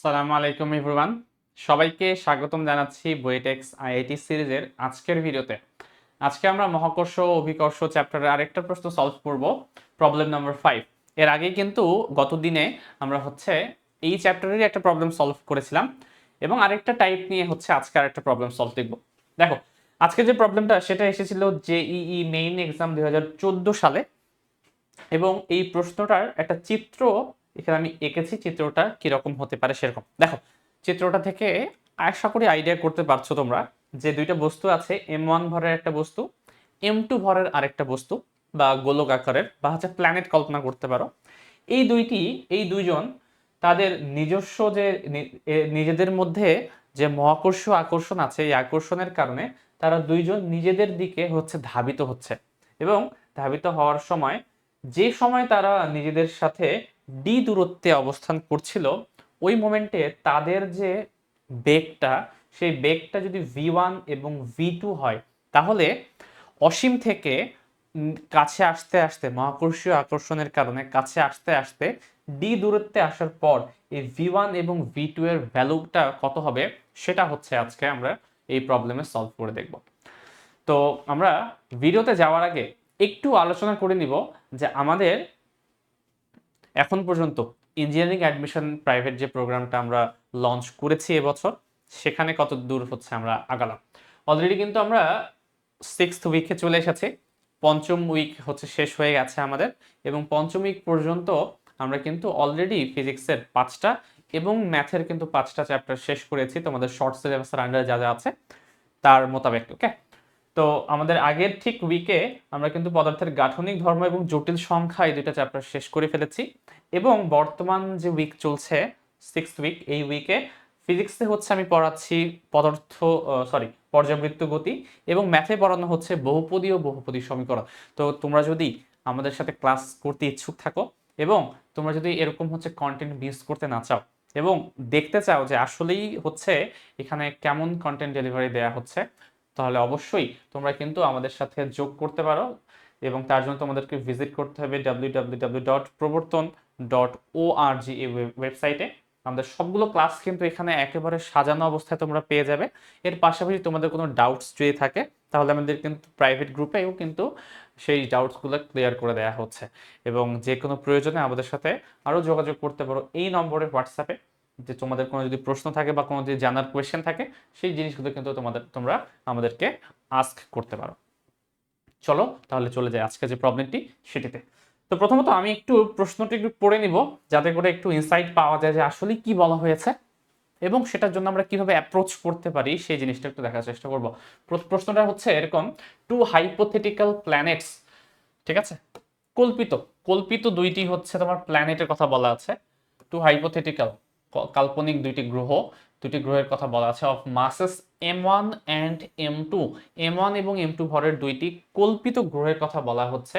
সালামু আলাইকুম ইভরিওয়ান সবাইকে স্বাগতম জানাচ্ছি বইটেক্স আইআইটি সিরিজের আজকের ভিডিওতে। আজকে আমরা মহাকর্ষ অভিকর্ষ চ্যাপ্টারের আরেকটা প্রশ্ন সলভ করব প্রবলেম নাম্বার ফাইভ এর আগে কিন্তু গত দিনে আমরা হচ্ছে এই চ্যাপ্টারেরই একটা প্রবলেম সলভ করেছিলাম এবং আরেকটা টাইপ নিয়ে হচ্ছে আজকে আরেকটা প্রবলেম সলভ দেখব। দেখো, আজকে যে প্রবলেমটা সেটা এসেছিল জেইই মেইন এক্সাম দুই হাজার চোদ্দ সালে এবং এই প্রশ্নটার একটা চিত্র এখানে আমি এঁকেছি চিত্রটা কীরকম হতে পারে সেরকম। দেখো, চিত্রটা থেকে আশা করি আইডিয়া করতে পারছ তোমরা যে দুইটা বস্তু আছে এম ওয়ান ভরের একটা বস্তু এম টু ভরের আরেকটা বস্তু, বা গোলক আকারের, বা হচ্ছে প্ল্যানেট কল্পনা করতে পারো। এই দুইটি, এই দুইজন তাদের নিজস্ব যে নিজেদের মধ্যে যে মহাকর্ষ আকর্ষণ আছে, এই আকর্ষণের কারণে তারা দুইজন নিজেদের দিকে হচ্ছে ধাবিত হচ্ছে। এবং ধাবিত হওয়ার সময় যে সময় তারা নিজেদের সাথে ডি দূরত্বে অবস্থান করছিল, ওই মোমেন্টে তাদের যে বেগটা, সেই বেগটা যদি ভি ওয়ান এবং ভি টু হয়, তাহলে অসীম থেকে কাছে আসতে আসতে, মহাকর্ষীয় আকর্ষণের কারণে কাছে আসতে আসতে, ডি দূরত্বে আসার পর এই ভি ওয়ান এবং ভি টু এর ভ্যালুটা কত হবে, সেটা হচ্ছে আজকে আমরা এই প্রবলেমে সলভ করে দেখব। তো আমরা ভিডিওতে যাওয়ার আগে একটু আলোচনা করে নিব যে আমাদের এখন পর্যন্ত ইঞ্জিনিয়ারিং অ্যাডমিশন প্রাইভেট যে প্রোগ্রামটা আমরা লঞ্চ করেছি এবছর, সেখানে কত দূর হচ্ছে আমরা আগালাম। অলরেডি কিন্তু আমরা সিক্সথ উইকে চলে এসেছি, পঞ্চম উইক হচ্ছে শেষ হয়ে গেছে আমাদের, এবং পঞ্চম উইক পর্যন্ত আমরা কিন্তু অলরেডি ফিজিক্সের পাঁচটা এবং ম্যাথের কিন্তু পাঁচটা চ্যাপ্টার শেষ করেছি। তোমাদের শর্ট সিলেবাসের আন্ডারে যা যা আছে, তার মোতাবেক ওকে তো আমাদের আগের ঠিক উইকে আমরা কিন্তু পদার্থের গাঠনিক ধর্ম এবং জটিল সংখ্যা এই দুইটা চ্যাপ্টার শেষ করে ফেলেছি এবং বর্তমান যে উইক চলছে সিক্স উইক এই উইকে ফিজিক্সে হচ্ছে আমি পড়াচ্ছি পদার্থ সরি পর্যাবৃত্ত গতি এবং ম্যাথে পড়ানো হচ্ছে বহুপদী ও বহুপদী সমীকরণ। তো তোমরা যদি আমাদের সাথে ক্লাস করতে ইচ্ছুক থাকো এবং তোমরা যদি এরকম হচ্ছে কন্টেন্ট মিস করতে না চাও এবং দেখতে চাও যে আসলেই হচ্ছে এখানে কেমন কন্টেন্ট ডেলিভারি দেয়া হচ্ছে তাহলে অবশ্যই তোমরা কিন্তু আমাদের সাথে যোগ করতে পারো এবং তার জন্য তোমাদেরকে ভিজিট করতে হবে ডাব্লিউ ডট প্রবর্তন ডট ও এই ওয়েবসাইটে আমাদের সবগুলো ক্লাস কিন্তু এখানে একেবারে সাজানো অবস্থায় তোমরা পেয়ে যাবে। এর পাশাপাশি তোমাদের কোনো ডাউটস যদি থাকে, তাহলে আমাদের কিন্তু প্রাইভেট গ্রুপেও কিন্তু সেই ডাউটসগুলো ক্লিয়ার করে দেওয়া হচ্ছে। এবং যে কোনো প্রয়োজনে আমাদের সাথে আরও যোগাযোগ করতে পারো। এই নম্বরে হোয়াটসঅ্যাপে যে তোমাদের কোনো যদি প্রশ্ন থাকে বা কোনো যদি জানার কোয়েশ্চেন থাকে, সেই জিনিসগুলো কিন্তু তোমাদের, তোমরা আমাদেরকে আস্ক করতে পারো। চলো, তাহলে চলে যাই আজকে যে প্রবলেমটি সেটিতে। তো প্রথমত আমি একটু প্রশ্নটি একটু পড়ে নিব, যাতে করে একটু ইনসাইট পাওয়া যায় যে আসলে কি বলা হয়েছে এবং সেটার জন্য আমরা কীভাবে অ্যাপ্রোচ করতে পারি, সেই জিনিসটা একটু দেখার চেষ্টা করব। প্রশ্নটা হচ্ছে এরকম টু হাইপোথেটিক্যাল প্ল্যানেটস ঠিক আছে? কল্পিত কল্পিত দুইটি হচ্ছে তোমার প্ল্যানেটের কথা বলা আছে। টু হাইপোথেটিক্যাল কাল্পনিক দুইটি গ্রহ। দুটি গ্রহের কথা বলা আছে of masses M one and M two M one এবং এম টু ভরের দুইটি কল্পিত গ্রহের কথা বলা হচ্ছে।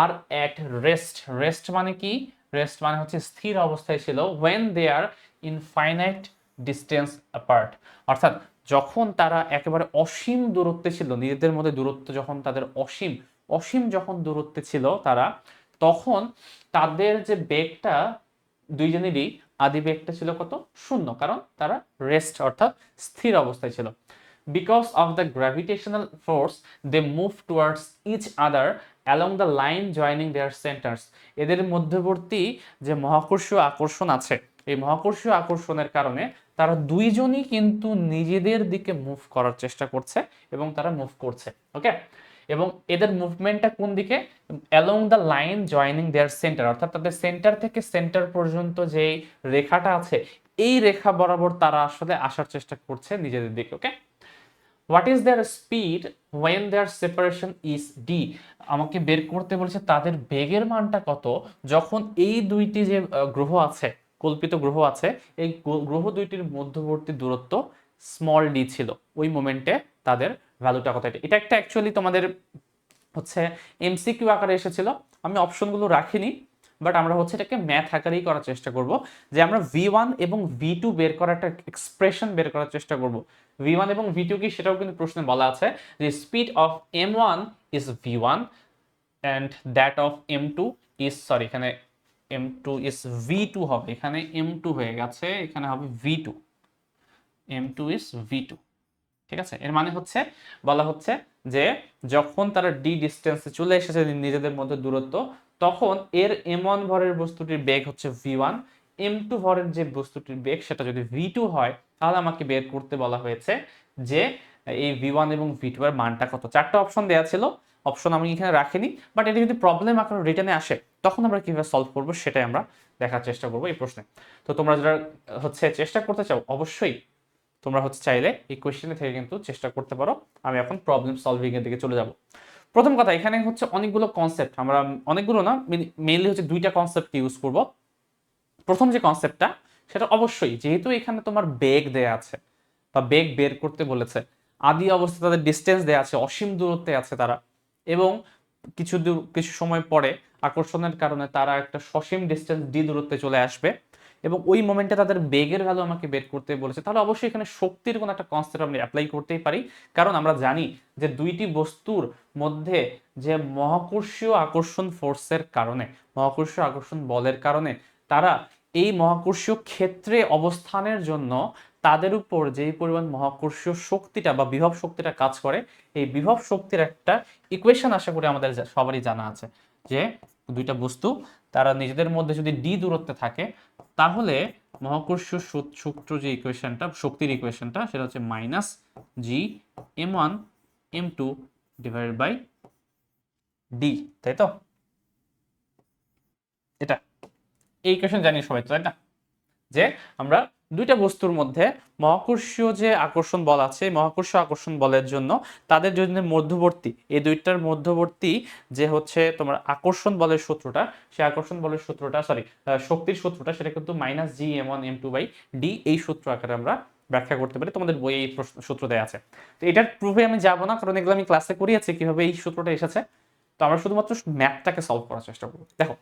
আর অ্যাট রেস্ট রেস্ট মানে কি? রেস্ট মানে হচ্ছে স্থির অবস্থায় ছিল when they are infinite distance apart অর্থাৎ যখন তারা একেবারে অসীম দূরত্বে ছিল, নিজেদের মধ্যে দূরত্ব যখন তাদের অসীম অসীম যখন দূরত্বে ছিল তারা, তখন তাদের যে বেগটা দুইজনেরই আদি বেগটা ছিল কত? শূন্য, কারণ তারা রেস্ট অর্থাৎ স্থির অবস্থায় ছিল। Because of the gravitational force they move towards each other along the line joining their centres এদের মধ্যবর্তী যে মহাকর্ষীয় আকর্ষণ আছে, এই মহাকর্ষীয় আকর্ষণের কারণে তারা দুইজনই কিন্তু নিজেদের দিকে মুভ করার চেষ্টা করছে এবং তারা মুভ করছে ওকে এবং এদের মুভমেন্টটা কোন দিকে? Along the line joining their centre অর্থাৎ তাদের সেন্টার থেকে সেন্টার পর্যন্ত যে রেখাটা আছে, এই রেখা বরাবর তারা আসলে আসার চেষ্টা করছে নিজেদের দিকে okay what is their speed when their separation is D আমাকে বের করতে বলেছে তাদের বেগের মানটা কত? যখন এই দুইটি যে গ্রহ আছে, কল্পিত গ্রহ আছে, এই গ্রহ দুইটির মধ্যবর্তী দূরত্ব স্মল ডি ছিল। ওই মোমেন্টে তাদের ভ্যালুটা কত? এটা এটা একটা অ্যাকচুয়ালি তোমাদের হচ্ছে এমসিকিউ আকারে এসেছিল। আমি অপশনগুলো রাখিনি বাট আমরা হচ্ছে এটাকে ম্যাথ আকারেই করার চেষ্টা করব। যে আমরা ভি ওয়ান এবং ভি টু বের করার একটা এক্সপ্রেশন বের করার চেষ্টা করব। ভি ওয়ান এবং ভি টু কি সেটাও কিন্তু প্রশ্নে বলা আছে যে speed of M one is V one and that of M two is sorry এখানে M two is V two হবে। এখানে এম টু হয়ে গেছে, এখানে হবে V two M two is V two ঠিক আছে? এর মানে হচ্ছে, বলা হচ্ছে যে যখন তারা ডি ডিস্টেন্সে চলে এসেছে নিজেদের মধ্যে দূরত্ব, তখন এর এম ওয়ান ভরের বস্তুটির বেগ হচ্ছে ভি ওয়ান এম টু ভরের যে বস্তুটির বেগ সেটা যদি ভি টু হয়, তাহলে আমাকে বের করতে বলা হয়েছে যে এই ভি ওয়ান এবং ভি টু এর মানটা কত। চারটা অপশন দেওয়া ছিল অপশন আমি এখানে রাখিনি বাট এটা যদি প্রবলেম আকারে রিটার্নে আসে, তখন আমরা কীভাবে সলভ করব সেটাই আমরা দেখার চেষ্টা করব এই প্রশ্নে। তো তোমরা যারা হচ্ছে চেষ্টা করতে চাও, অবশ্যই তোমরা হচ্ছে চাইলে এই কোয়েশ্চেনে থেকে কিন্তু চেষ্টা করতে পারো। আমি এখন প্রবলেম সলভিং এর দিকে চলে যাব। প্রথম কথা, এখানে হচ্ছে অনেকগুলো কনসেপ্ট আমরা অনেকগুলো না মেইনলি হচ্ছে দুইটা কনসেপ্ট ইউজ করব। প্রথম যে কনসেপ্টটা সেটা অবশ্যই যেহেতু এখানে তোমার বেগ দেয়া আছে, বা বেগ বের করতে বলেছে, আদি অবস্থা তাদের ডিস্টেন্স দেয়া আছে, অসীম দূরত্বে আছে তারা, এবং কিছু দূর, কিছু সময় পরে আকর্ষণের কারণে তারা একটা সসীম ডিস্টেন্স ডি দূরত্বে চলে আসবে। এবং ওই মোমেন্টে তাদের বেগের ভ্যালু আমাকে বের করতে বলেছে, তাহলে অবশ্যই এখানে শক্তির কোনো একটা কনসেপ্ট আমরা অ্যাপ্লাই করতেই পারি। কারণ আমরা জানি যে দুইটি বস্তুর মধ্যে যে মহাকর্ষীয় আকর্ষণ ফোর্সের কারণে, মহাকর্ষীয় আকর্ষণ বলের কারণে, তারা এই মহাকর্ষীয় ক্ষেত্রে অবস্থানের জন্য তাদের উপর যেই পরিমাণ মহাকর্ষীয় শক্তিটা বা বিভব শক্তিটা কাজ করে, এই বিভব শক্তির একটা ইকুয়েশন আশা করি আমাদের সবারই জানা আছে যে দুইটা বস্তু, তারা নিজেদের মধ্যে যদি ডি দূরত্বে থাকে তাহলে মহাকর্ষ সূত্র যে ইকুয়েশনটা শক্তির ইকুয়েশনটা সেটা হচ্ছে minus G M one M two divide by D তাই তো? এটা। এই ইকুয়েশন জানি সবাই তো, তাই না? যে আমরা দুইটা বস্তুর মধ্যে মহাকর্ষীয় যে আকর্ষণ বল আছে, মহাকর্ষীয় আকর্ষণ বলের জন্য তাদের জন্য মধ্যবর্তী, এই দুইটার মধ্যবর্তী যে হচ্ছে তোমার আকর্ষণ বলের সূত্রটা সেই আকর্ষণ বলের সূত্রটা সরি শক্তির সূত্রটা, সেটা কিন্তু minus G M one M two by D এই সূত্র আকারে আমরা ব্যাখ্যা করতে পারি। তোমাদের বইয়ে এই সূত্র দেওয়া আছে। তো এটার প্রুফে আমি যাব না, কারণ এগুলো আমি ক্লাসে করিয়েছি, কীভাবে এই সূত্রটা এসেছে। তো আমরা শুধুমাত্র ম্যাথটাকে সলভ করার চেষ্টা করব। দেখো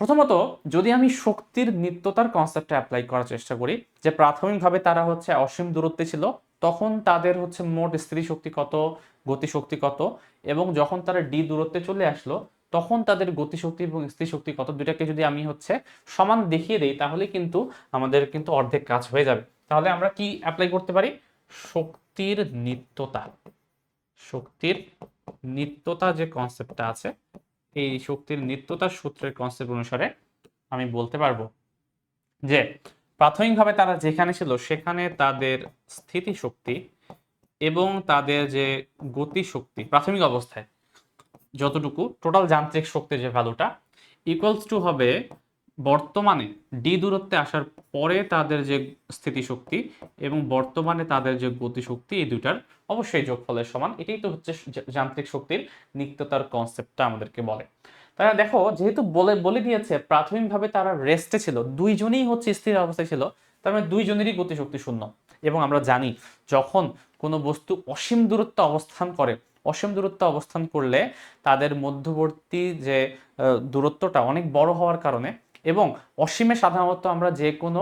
প্রথমত, যদি আমি শক্তির নিত্যতার কনসেপ্টে অ্যাপ্লাই করার চেষ্টা করি, যে প্রাথমিকভাবে তারা হচ্ছে অসীম দূরত্বে ছিল, তখন তাদের হচ্ছে মোট স্থিতি শক্তি কত গতিশক্তি কত, এবং যখন তারা ডি দূরত্বে চলে আসলো, তখন তাদের গতিশক্তি এবং স্থির শক্তি কত দুটাকে যদি আমি হচ্ছে সমান দেখিয়ে দেই, তাহলে কিন্তু আমাদের কিন্তু অর্ধেক কাজ হয়ে যাবে। তাহলে আমরা কি অ্যাপ্লাই করতে পারি? শক্তির নিত্যতা। শক্তির নিত্যতা যে কনসেপ্টটা আছে এই শক্তির নিত্যতার সূত্রের কনসেপ্ট অনুসারে আমি বলতে পারব যে প্রাথমিকভাবে তারা যেখানে ছিল সেখানে তাদের স্থিতি শক্তি এবং তাদের যে গতি শক্তি প্রাথমিক অবস্থায় যতটুকু টোটাল যান্ত্রিক শক্তির যে ভ্যালুটা ইকুয়ালস টু হবে বর্তমানে ডি দূরত্বে আসার পরে তাদের যে স্থিতিশক্তি এবং বর্তমানে তাদের যে গতিশক্তি, এই দুটার অবশ্যই যোগফলের সমান। এটাই তো হচ্ছে যান্ত্রিক শক্তির নিত্যতার কনসেপ্টটা আমাদেরকে বলে। তারা দেখো, যেহেতু বলে বলে দিয়েছে, প্রাথমিকভাবে তারা রেস্টে ছিল। দুইজনেই হচ্ছে স্থির অবস্থায় ছিল, তার মানে দুইজনেরই গতিশক্তি শূন্য। এবং আমরা জানি, যখন কোনো বস্তু অসীম দূরত্ব অবস্থান করে, অসীম দূরত্ব অবস্থান করলে তাদের মধ্যবর্তী যে দূরত্বটা অনেক বড় হওয়ার কারণে এবং অসীমে সাধারণত আমরা যে কোনো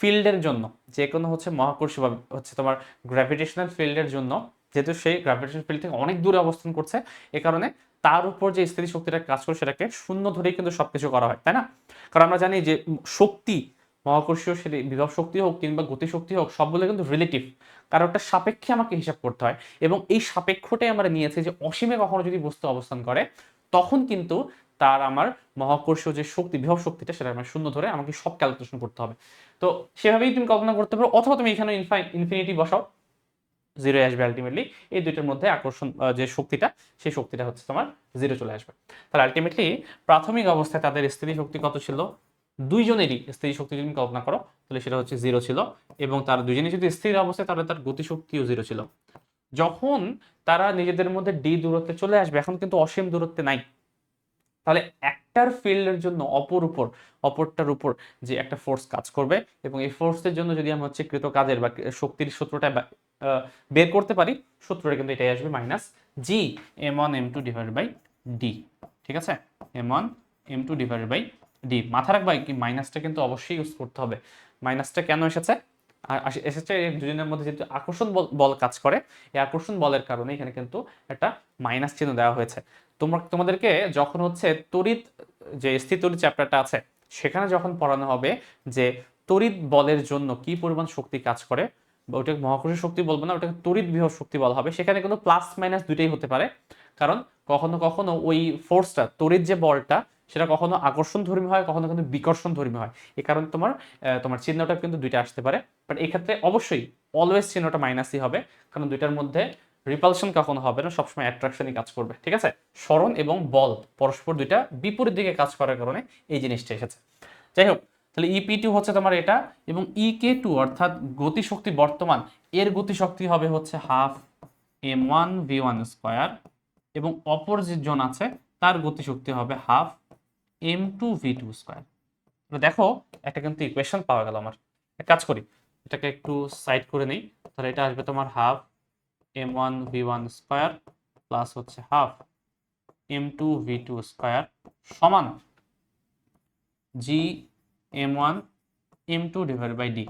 ফিল্ডের জন্য, যে কোনো হচ্ছে মহাকর্ষ বা হচ্ছে তোমার গ্র্যাভিটেশনাল ফিল্ডের জন্য, যেহেতু সেই গ্র্যাভিটেশনাল ফিল্ড থেকে অনেক দূরে অবস্থান করছে, এ কারণে তার উপর যে স্থিতি শক্তিটা কাজ করে সেটাকে শূন্য ধরেই কিন্তু সবকিছু করা হয়, তাই না? কারণ আমরা জানি যে শক্তি, মহাকর্ষীয় সেটি বিভব শক্তি হোক কিংবা গতিশক্তি হোক, সবগুলো কিন্তু রিলেটিভ কারণ একটা সাপেক্ষে আমাকে হিসাব করতে হয় এবং এই সাপেক্ষটাই আমরা নিয়েছি যে অসীমে কখনো যদি বস্তু অবস্থান করে, তখন কিন্তু তার আমার মহাকর্ষীয় যে শক্তি, বিভব শক্তিটা সেটা আমার শূন্য ধরে আমাকে সব ক্যালকুলেশন করতে হবে। তো সেভাবেই তুমি কল্পনা করতে পারো, অথবা তুমি এখানে ইনফিনিটি বসাও জিরো আসবে আলটিমেটলি এই দুইটার মধ্যে আকর্ষণ যে শক্তিটা, সেই শক্তিটা হচ্ছে তোমার জিরো চলে আসবে। তাহলে আলটিমেটলি প্রাথমিক অবস্থায় তাদের স্ত্রী শক্তি কত ছিল? দুইজনেরই স্ত্রী শক্তি যদি কল্পনা করো, তাহলে সেটা হচ্ছে জিরো ছিল, এবং তার দুজনেই যদি স্থির অবস্থায়, তাহলে তার গতিশক্তিও জিরো ছিল। যখন তারা নিজেদের মধ্যে ডি দূরত্বে চলে আসবে, এখন কিন্তু অসীম দূরত্বে নাই। তাহলে একটার ফিল্ডের জন্য অপর উপর, অপরটার উপর যে একটা ফোর্স কাজ করবে এবং এই ফোর্সের জন্য যদি আমরা হচ্ছে কৃত কাজের বা শক্তির সূত্রটা বের করতে পারি, সূত্রটা কিন্তু এটাই আসবে minus G M one M two divide by D ঠিক আছে? M one M two divide by D মাথা রাখবা কি মাইনাসটা কিন্তু অবশ্যই ইউজ করতে হবে। মাইনাসটা কেন এসেছে? আর এসেছে দুজনের মধ্যে যেহেতু আকর্ষণ বল কাজ করে, এই আকর্ষণ বলের কারণে এখানে কিন্তু একটা মাইনাস চিহ্ন দেওয়া হয়েছে। তোমরা, তোমাদেরকে যখন হচ্ছে তড়িৎ, যে স্থির চ্যাপ্টারটা আছে, সেখানে যখন পড়ানো হবে যে তড়িৎ বলের জন্য কি পরিমাণ শক্তি কাজ করে, বা ওটাকে মহাকর্ষীয় শক্তি বলব না, ওটাকে তড়িৎ বিভব শক্তি বলা হবে, সেখানে কিন্তু প্লাস মাইনাস দুইটাই হতে পারে। কারণ কখনো কখনো ওই ফোর্সটা তড়িৎ যে বলটা, সেটা কখনো আকর্ষণ ধর্মী হয়, কখনো কিন্তু বিকর্ষণ ধর্মী হয়। এই কারণে তোমার তোমার চিহ্নটা কিন্তু দুইটা আসতে পারে। বাট এক্ষেত্রে অবশ্যই অলওয়েজ চিহ্নটা মাইনাসই হবে, কারণ দুইটার মধ্যে রিপালশন কখনো হবে না, সবসময় অ্যাট্রাকশনই কাজ করবে, ঠিক আছে? স্মরণ এবং বল পরস্পর দুইটা বিপরীত দিকে কাজ করার কারণে এই জিনিসটা এসেছে। যাই হোক, তাহলে ইপি টু হচ্ছে তোমার এটা এবং ই কে টু অর্থাৎ গতিশক্তি বর্তমান, এর গতিশক্তি হবে হচ্ছে half M one V one square এবং অপর যে জন আছে, তার গতিশক্তি হবে half M two V two square দেখো, একটা কিন্তু ইকুয়েশন পাওয়া গেল আমার। কাজ করি, এটাকে একটু সাইড করে নিই, তাহলে এটা আসবে তোমার half M one V one square plus হচ্ছে half M two V two square সমান G M one M two divide by D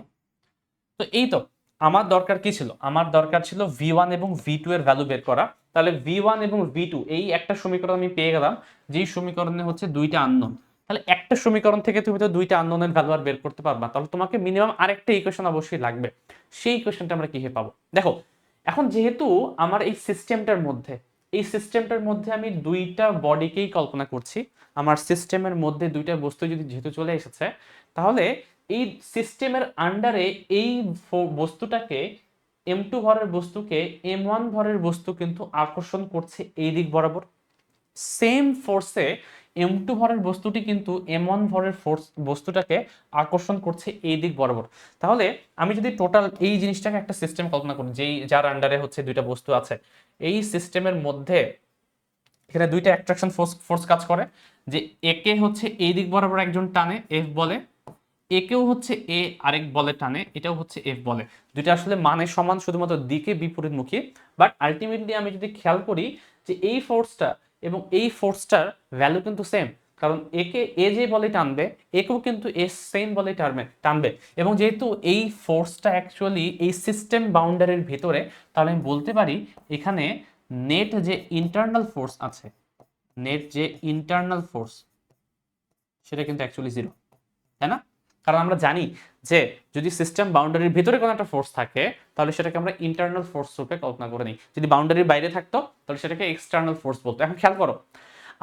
তো এই তো, আমার দরকার কি ছিল? আমার দরকার ছিল ভি ওয়ান এবং ভি টু এর ভ্যালু বের করা। তাহলে ভি ওয়ান এবং ভি টু এই একটা সমীকরণ আমি পেয়ে গেলাম, যেই সমীকরণে হচ্ছে দুইটা আননোন তাহলে একটা সমীকরণ থেকে তুমি তো দুইটা আননোনের ভ্যালু আর বের করতে পারবা, তাহলে তোমাকে মিনিমাম আরেকটা ইকুয়েশন অবশ্যই লাগবে। সেই ইকুয়েশনটা আমরা কীভাবে পাবো? দেখো এখন যেহেতু আমার এই সিস্টেমটার মধ্যে, এই সিস্টেমটার মধ্যে আমি দুইটা বডিকেই কল্পনা করছি, আমার সিস্টেমের মধ্যে দুইটা বস্তু যদি যেহেতু চলে এসেছে, তাহলে এই সিস্টেমের আন্ডারে এই বস্তুটাকে এম টু ভরের বস্তুকে এম ওয়ান ভরের বস্তু কিন্তু আকর্ষণ করছে এই দিক বরাবর। সেম ফোর্সে এম টু ভরের বস্তুটি কিন্তু এম ওয়ান ভরের ফোর্স বস্তুটাকে আকর্ষণ করছে এই দিক বরাবর। তাহলে আমি যদি টোটাল এই জিনিসটাকে একটা সিস্টেম কল্পনা করি, যেই যার আন্ডারে হচ্ছে দুইটা বস্তু আছে, এই সিস্টেমের মধ্যে এখানে দুইটা অ্যাট্রাকশন ফোর্স ফোর্স কাজ করে, যে একে হচ্ছে এই দিক বরাবর একজন টানে এফ বলে, একেও হচ্ছে এ আরেক বলে টানে, এটাও হচ্ছে এফ বলে। দুইটা আসলে মানে সমান, শুধুমাত্র দিকে বিপরীতমুখী। বাট আলটিমেটলি আমি যদি খেয়াল করি যে এই ফোর্সটা এবং এই ফোর্সটার ভ্যালু কিন্তু সেম কারণ একে এ যে বলে টানবে একেও কিন্তু এ সেম বলে টানবে টানবে। এবং যেহেতু এই ফোর্সটা অ্যাকচুয়ালি এই সিস্টেম বাউন্ডারির ভেতরে, তাহলে আমি বলতে পারি এখানে নেট যে ইন্টারনাল ফোর্স আছে নেট যে ইন্টারনাল ফোর্স সেটা কিন্তু অ্যাকচুয়ালি জিরো তাই না? কারণ আমরা জানি যে যদি সিস্টেম বাউন্ডারির ভিতরে কোনো একটা ফোর্স থাকে, তাহলে সেটাকে আমরা ইন্টারনাল ফোর্স রূপে কল্পনা করে নিই। যদি বাউন্ডারির বাইরে থাকতো, তাহলে সেটাকে এক্সটার্নাল ফোর্স বলতো। এখন খেয়াল করো,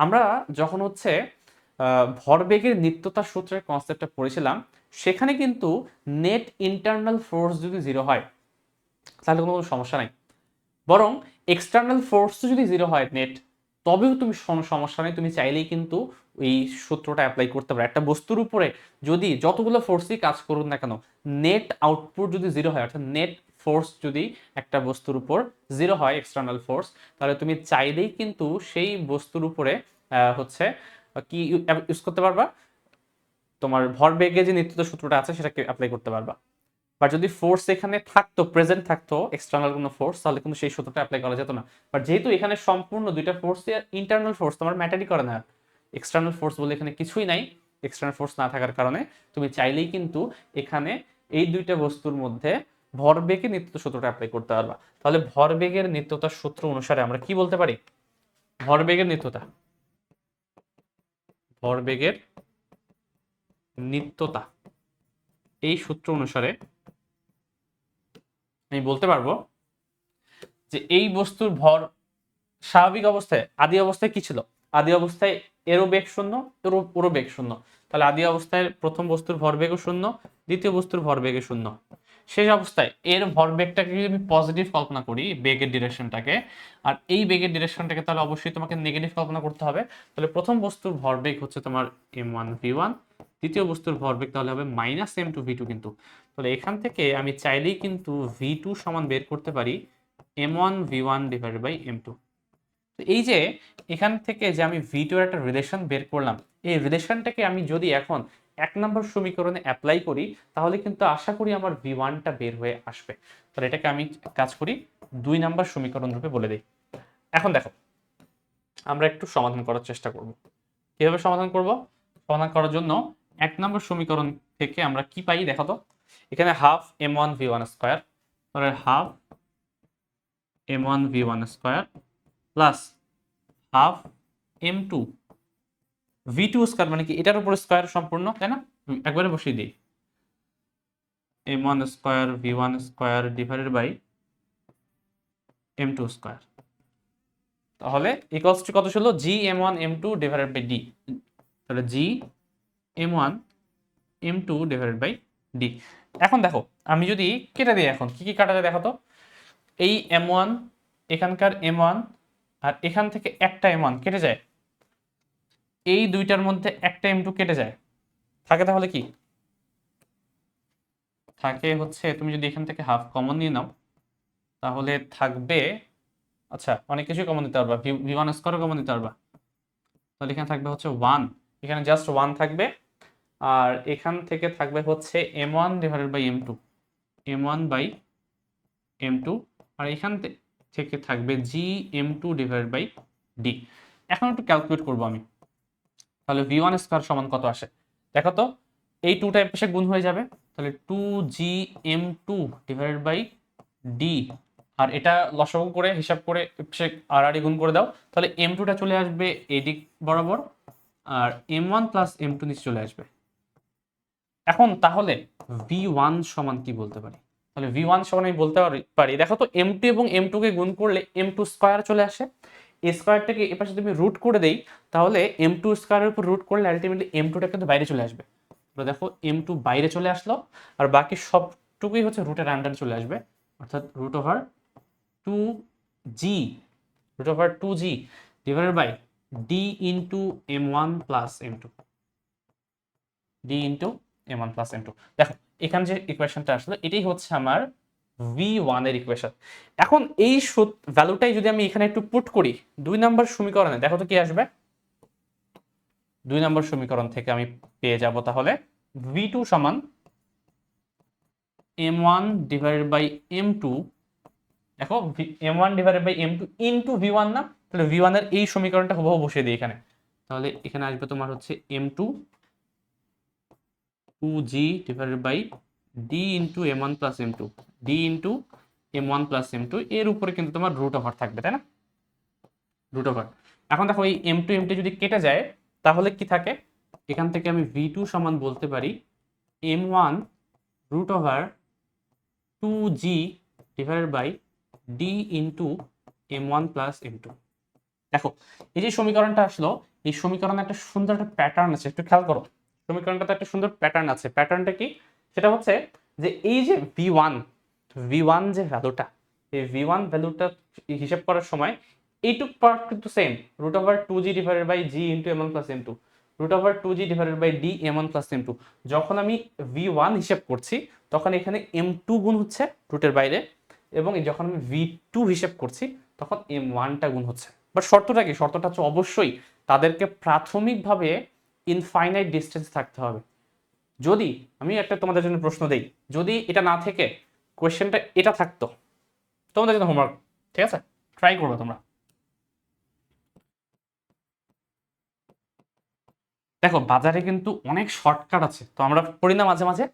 আমরা যখন হচ্ছে ভরবেগের নিত্যতা সূত্রের কনসেপ্টটা পড়েছিলাম, সেখানে কিন্তু নেট ইন্টারনাল ফোর্স যদি জিরো হয়, তাহলে কোনো সমস্যা নাই। বরং এক্সটার্নাল ফোর্স যদি জিরো হয় নেট তবেও তুমি সমস্যা নেই। তুমি চাইলেই কিন্তু এই সূত্রটা অ্যাপ্লাই করতে পারো। একটা বস্তুর উপরে যদি যতগুলো ফোর্সই কাজ করুন না কেন নেট আউটপুট যদি জিরো হয়, অর্থাৎ নেট ফোর্স যদি একটা বস্তুর উপর জিরো হয় এক্সটার্নাল ফোর্স তাহলে তুমি চাইলেই কিন্তু সেই বস্তুর উপরে হচ্ছে, কি ইউজ করতে পারবা? তোমার ভরবেগে যে নিত্যতা সূত্রটা আছে, সেটাকে অ্যাপ্লাই করতে পারবা। বা যদি ফোর্স এখানে থাকতো প্রেজেন্ট থাকতো এক্সটার্নাল কোনো ফোর্স তাহলে কিন্তু সেই সূত্রটা অ্যাপ্লাই করা যেত না। বাট যেহেতু এখানে সম্পূর্ণ দুইটা ফোর্স ইন্টারনাল ফোর্স তোমার ম্যাটারই করে না। এক্সটার্নাল ফোর্স বলে এখানে কিছুই নাই এক্সটার্নাল ফোর্স না থাকার কারণে তুমি চাইলেই কিন্তু এখানে এই দুইটা বস্তুর মধ্যে ভরবেগের নিত্যতা সূত্রটা অ্যাপ্লাই করতে পারবা। তাহলে ভরবেগের নিত্যতার সূত্র অনুসারে আমরা কি বলতে পারি? ভরবেগের নিত্যতা। ভরবেগের নিত্যতা। এই সূত্র অনুসারে আমি বলতে পারব যে এই বস্তুর ভর স্বাভাবিক অবস্থায়, আদি অবস্থায় কি ছিল? আদি অবস্থায় এরও বেগ শূন্য, এরও, ওরও বেগ শূন্য। তাহলে আদি অবস্থায় প্রথম বস্তুর ভরবেগও শূন্য, দ্বিতীয় বস্তুর ভরবেগে শূন্য। শেষ অবস্থায় এর ভরবেগটাকে যদি আমি পজিটিভ কল্পনা করি, বেগের ডিরেকশনটাকে আর এই বেগের ডিরেকশনটাকে তাহলে অবশ্যই তোমাকে নেগেটিভ কল্পনা করতে হবে। তাহলে প্রথম বস্তুর ভরবেগ হচ্ছে তোমার এম ওয়ান ভি ওয়ান দ্বিতীয় বস্তুর ভরবেগ তাহলে হবে minus M two V two কিন্তু। তাহলে এখান থেকে আমি চাইলেই কিন্তু ভি টু সমান বের করতে পারি M one V one divide by M two তো এই যে এখান থেকে যে আমি ভি টু এর একটা রিলেশন বের করলাম, এই রিলেশনটাকে আমি যদি এখন এক নম্বর সমীকরণে অ্যাপ্লাই করি, তাহলে কিন্তু আশা করি আমার ভি ওয়ানটা বের হয়ে আসবে। তাহলে এটাকে আমি কাজ করি দুই নম্বর সমীকরণ রূপে বলে দিই। এখন দেখো, আমরা একটু সমাধান করার চেষ্টা করব। কীভাবে সমাধান করব? সমাধান করার জন্য এক নম্বর সমীকরণ থেকে আমরা কি পাই দেখো তো? এখানে half M one V one square half M one V one square plus half M two V two square মানে কি এটার উপর স্কোয়ার সম্পূর্ণ, তাই না? একবারে বসিয়ে দিই। M one square V one square divided by M two square তাহলে ইকুয়ালস টু কত ছিল? G M one M two divided by D তাহলে G M one M two divided by D এখন দেখো, আমি যদি কেটে দিই এখন, কি কি কাটা যায় দেখো তো? এই এম ওয়ান এখানকার এম ওয়ান আর এখান থেকে একটা এম ওয়ান কেটে যায়। এই দুইটার মধ্যে একটা এম টু কেটে যায়। থাকে তাহলে কি? থাকে হচ্ছে, তুমি যদি এখান থেকে হাফ কমন নিয়ে নাও, তাহলে থাকবে আচ্ছা অনেক কিছুই কমন দিতে পারবা ভি ওয়ান স্কোয়ারও কমন দিতে পারবা। তাহলে এখানে থাকবে হচ্ছে ওয়ান এখানে জাস্ট ওয়ান থাকবে আর এখান থেকে থাকবে হচ্ছে M one divided by M two M one by M two আর এখান থেকে থাকবে G M two divided by D এখন একটু ক্যালকুলেট করব আমি। তাহলে ভি ওয়ান স্কোয়ার সমান কত আসে? দেখো তো, এই টু টাইপ পেশে গুণ হয়ে যাবে। তাহলে two G M two divided by D আর এটা লসাগু করে, হিসাব করে, সে আর আর গুণ করে দাও। তাহলে এম টুটা চলে আসবে এদিক বরাবর, আর M one plus M two নিচে চলে আসবে। এখন তাহলে ভি ওয়ান সমান কি বলতে পারি? তাহলে ভি ওয়ান সমান আমি বলতে পারি দেখো তো এম টু এবং এম টুকে গুণ করলে এম টু স্কোয়ার চলে আসে। স্কোয়ারটাকে এ পাশে তুমি রুট করে দেই, তাহলে এম টু স্কোয়ারের উপর রুট করলে আলটিমেটলি এম টুটা কিন্তু বাইরে চলে আসবে। তো দেখো এম টু বাইরে চলে আসলো, আর বাকি সবটুকুই হচ্ছে রুটের আন্ডারে চলে আসবে। অর্থাৎ root over two G root over two G divided by D into M one plus M two D into M one plus M two দেখো, এখানে যে ইকুয়েশনটা আসলো, এটাই হচ্ছে আমার ভি ওয়ানের ইকুয়েশন এখন এই ভ্যালুটাই যদি আমি এখানে একটু পুট করি, দুই নাম্বার সমীকরণে, দেখো তো কি আসবে? দুই নম্বর সমীকরণ থেকে আমি পেয়ে যাব তাহলে ভি টু সমান M one divided by M two দেখো M one divided by M two into V one না? তাহলে ভি ওয়ানের এই সমীকরণটা হুবহু বসিয়ে দিই এখানে। তাহলে এখানে আসবে তোমার হচ্ছে M two two G divided by D into M one plus M two D into M one plus M two এর উপরে কিন্তু তোমার রুট ওভার থাকবে, তাই না? রুট ওভার এখন দেখো এই এম টু এম টু যদি কেটে যায়, তাহলে কি থাকে? এখান থেকে আমি ভি টু সমান বলতে পারি M one root over two G divided by D into M one plus M two দেখো, এই যে সমীকরণটা আসলো, এই সমীকরণে একটা সুন্দর একটা প্যাটার্ন আছে, একটু খেয়াল করো। সমীকরণটাতে একটা সুন্দর প্যাটার্ন আছে। প্যাটার্নটা কি? সেটা হচ্ছে যে এই যে ভি ওয়ান ভি ওয়ান যে ভ্যালুটা এই ভি ওয়ান ভ্যালুটা হিসাব করার সময় এইটুক পার্ট কিন্তু same root over two G divided by G into M one plus M two root over two G divided by D M one plus M two যখন আমি ভি ওয়ান হিসাব করছি, তখন এখানে এম টু গুণ হচ্ছে রুটের বাইরে এবং যখন আমি ভি টু হিসাব করছি, তখন এম ওয়ানটা গুণ হচ্ছে। বাট শর্তটা কি? শর্তটা হচ্ছে অবশ্যই তাদেরকে প্রাথমিকভাবে ইনফাইনাইট ডিস্টেন্স থাকতে হবে। যদি আমি একটা তোমাদের জন্য প্রশ্ন দেই, যদি এটা না থেকে কোয়েশ্চেনটা এটা থাকতো, তোমাদের জন্য হোমওয়ার্ক ঠিক আছে? ট্রাই করবে তোমরা। দেখো, বাজারে কিন্তু অনেক শর্টকাট আছে। তো আমরা পড়ি না মাঝে মাঝে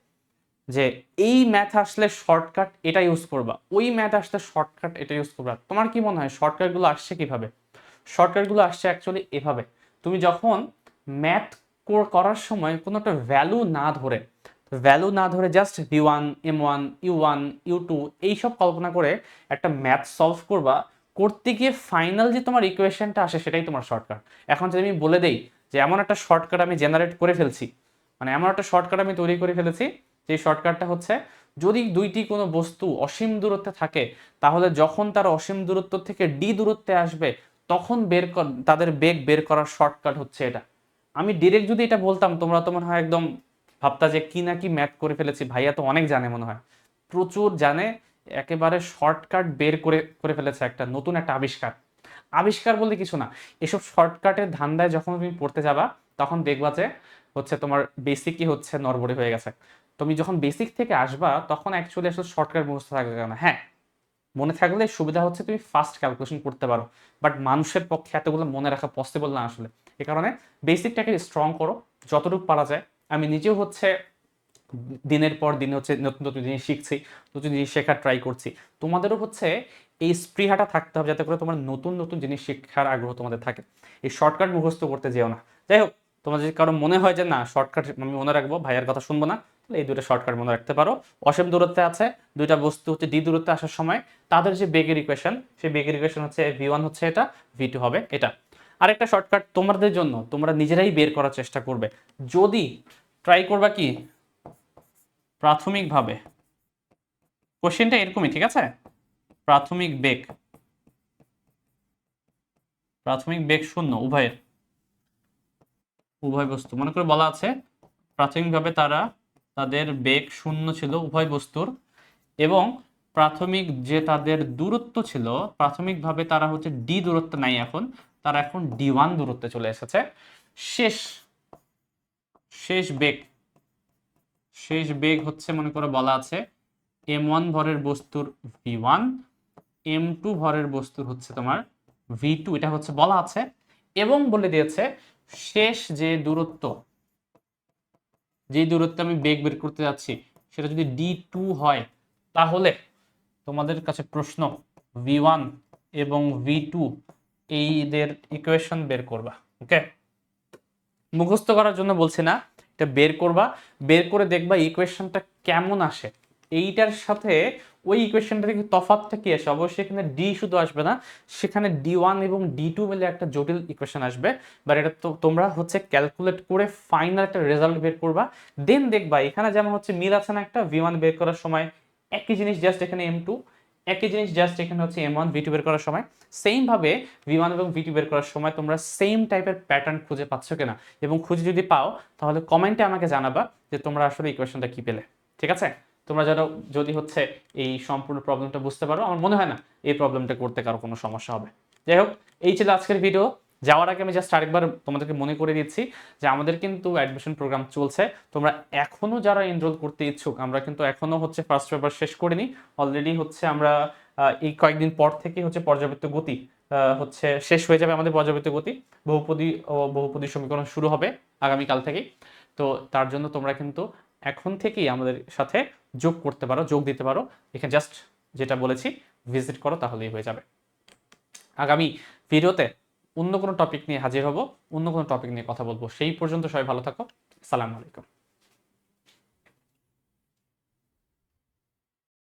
যে, এই ম্যাথ আসলে শর্টকাট এটা ইউজ করবা, ওই ম্যাথ আসলে শর্টকাট এটা ইউজ করবা। তোমার কি মনে হয় শর্টকাটগুলো আসছে কীভাবে? শর্টকাটগুলো আসছে অ্যাকচুয়ালি এভাবে। তুমি যখন ম্যাথ করার সময় কোনো একটা ভ্যালু না ধরে ভ্যালু না ধরে just V one M one U one U two এইসব কল্পনা করে একটা ম্যাথ সলভ করবা, করতে গিয়ে ফাইনাল যে তোমার ইকুয়েশনটা আসে সেটাই তোমার শর্টকাট এখন যদি আমি বলে দেই যে এমন একটা শর্টকাট আমি জেনারেট করে ফেলছি মানে এমন একটা শর্টকাট আমি তৈরি করে ফেলেছি, যে শর্টকাটটা হচ্ছে যদি দুইটি কোনো বস্তু অসীম দূরত্বে থাকে, তাহলে যখন তার অসীম দূরত্ব থেকে ডি দূরত্বে আসবে, তখন বের তাদের বেগ বের করার শর্টকাট হচ্ছে এটা। আমি ডিরেক্ট যদি এটা বলতাম, তোমরা তো মনে হয় একদম ভাবতা যে কি না কি ম্যাথ করে ফেলেছি, ভাইয়া তো অনেক জানে মনে হয়। প্রচুর জানে, একেবারে শর্টকাট বের করে করে ফেলেছে একটা নতুন একটা আবিষ্কার। আবিষ্কার বলতে কিছু না, এসব শর্টকাটের ধান্দায় যখন তুমি পড়তে যাবা, তখন দেখবা যে হচ্ছে তোমার বেসিকই হচ্ছে নরবরে হয়ে গেছে। তুমি যখন বেসিক থেকে আসবা, তখন অ্যাকচুয়ালি আসলে শর্টকাট মুখস্থ থাকবে না। হ্যাঁ মনে থাকলে সুবিধা হচ্ছে তুমি ফাস্ট ক্যালকুলেশন করতে পারো বাট মানুষের পক্ষে এতগুলো মনে রাখা পসিবল না আসলে। এ কারণে বেসিকটাকে স্ট্রং করো, যতটুকু পারা যায়। আমি নিজেও হচ্ছে দিনের পর দিন হচ্ছে নতুন নতুন জিনিস শিখছি, নতুন জিনিস শেখার ট্রাই করছি। তোমাদেরও হচ্ছে এই স্পৃহাটা থাকতে হবে যাতে করে তোমার নতুন নতুন জিনিস শেখার আগ্রহ তোমাদের থাকে। এই শর্টকাট মুখস্থ করতে যেও না। যাই হোক তোমার যদি কারও মনে হয় যে না শর্টকাট আমি মনে রাখব, ভাইয়ার কথা শুনব না, তাহলে এই দুটো শর্টকাট মনে রাখতে পারো। অসীম দূরত্বে আছে, দুইটা বস্তু হচ্ছে ডি দূরত্বে আসার সময়, তাদের যে বেগের ইকুয়েশন সেই বেগের ইকুয়েশন হচ্ছে ভি ওয়ান হচ্ছে এটা ভি টু হবে এটা। আরেকটা শর্টকাট তোমাদের জন্য, তোমরা নিজেরাই বের করার চেষ্টা করবে। যদি ট্রাই করবা কি? প্রাথমিকভাবে। কোশ্চেনটা এরকমই, ঠিক আছে? প্রাথমিক বেগ। প্রাথমিক বেগ শূন্য, উভয়ের। উভয় বস্তু। মনে করে বলা আছে, প্রাথমিকভাবে তারা তাদের বেগ শূন্য ছিল উভয় বস্তুর, এবং প্রাথমিক যে তাদের দূরত্ব ছিল, প্রাথমিকভাবে তারা হচ্ছে ডি দূরত্ব নাই এখন। তারা এখন ডি ওয়ান দূরত্বে চলে এসেছে। শেষ শেষ বেগ শেষ বেগ হচ্ছে মনে করে বলা আছে এম ওয়ান ভরের বস্তুর ভি ওয়ান এম টু ভরের বস্তুর হচ্ছে তোমার ভি টু এটা হচ্ছে বলা আছে এবং বলে দিয়েছে শেষ যে দূরত্ব, যে দূরত্বে আমি বেগ বের করতে যাচ্ছি, সেটা যদি ডি টু হয়, তাহলে তোমাদের কাছে প্রশ্ন ভি ওয়ান এবং ভি টু এইদের ইকুয়েশন বের করবা ওকে মুখস্থ করার জন্য বলছি না, এটা বের করবা, বের করে দেখবা ইকুয়েশনটা কেমন আসে। এইটার সাথে ওই ইকুয়েশনটা থেকে তফাৎটা কি আসে? অবশ্যই এখানে ডি শুধু আসবে না, সেখানে ডি ওয়ান এবং ডি টু মিলে একটা জটিল ইকুয়েশন আসবে বাট এটা তো তোমরা হচ্ছে ক্যালকুলেট করে ফাইনাল একটা রেজাল্ট বের করবা। দেন দেখবা, এখানে যেমন হচ্ছে মিল আছে না একটা ভি ওয়ান বের করার সময় একই জিনিস জাস্ট এখানে এম টু একই জিনিস জাস্ট এখানে হচ্ছে এম ওয়ান ভি বের করার সময়। সেম ভাবে ভি ওয়ান এবং ভি বের করার সময় তোমরা সেম টাইপের প্যাটার্ন খুঁজে পাচ্ছ কিনা। এবং খুঁজে যদি পাও, তাহলে কমেন্টে আমাকে জানাবা যে তোমরা আসলে ইকুয়েশনটা কি পেলে। ঠিক আছে? তোমরা যেন যদি হচ্ছে এই সম্পূর্ণ প্রবলেমটা বুঝতে পারো, আমার মনে হয় না এই প্রবলেমটা করতে কারও কোনো সমস্যা হবে। যাই হোক, এই ছিল আজকের ভিডিও যাওয়ার আগে আমি জাস্ট আরেকবার তোমাদেরকে মনে করে দিচ্ছি যে আমাদের কিন্তু অ্যাডমিশন প্রোগ্রাম চলছে। তোমরা এখনও যারা এনরোল করতে ইচ্ছুক, আমরা কিন্তু এখনও হচ্ছে ফার্স্ট পেপার শেষ করিনি। অলরেডি হচ্ছে আমরা এই কয়েকদিন পর থেকে হচ্ছে পর্যাবৃত্ত গতি হচ্ছে শেষ হয়ে যাবে আমাদের পর্যাবৃত্ত গতি। বহুপদী ও বহুপদী সমীকরণ শুরু হবে আগামীকাল থেকেই। তো তার জন্য তোমরা কিন্তু এখন থেকেই আমাদের সাথে যোগ করতে পারো, যোগ দিতে পারো। এখানে জাস্ট যেটা বলেছি ভিজিট করো তাহলেই হয়ে যাবে। আগামী ভিডিওতে অন্য কোনো টপিক নিয়ে হাজির হব, অন্য কোনো টপিক নিয়ে কথা বলব। সেই পর্যন্ত সবাই ভালো থাকো। সালাম আলাইকুম।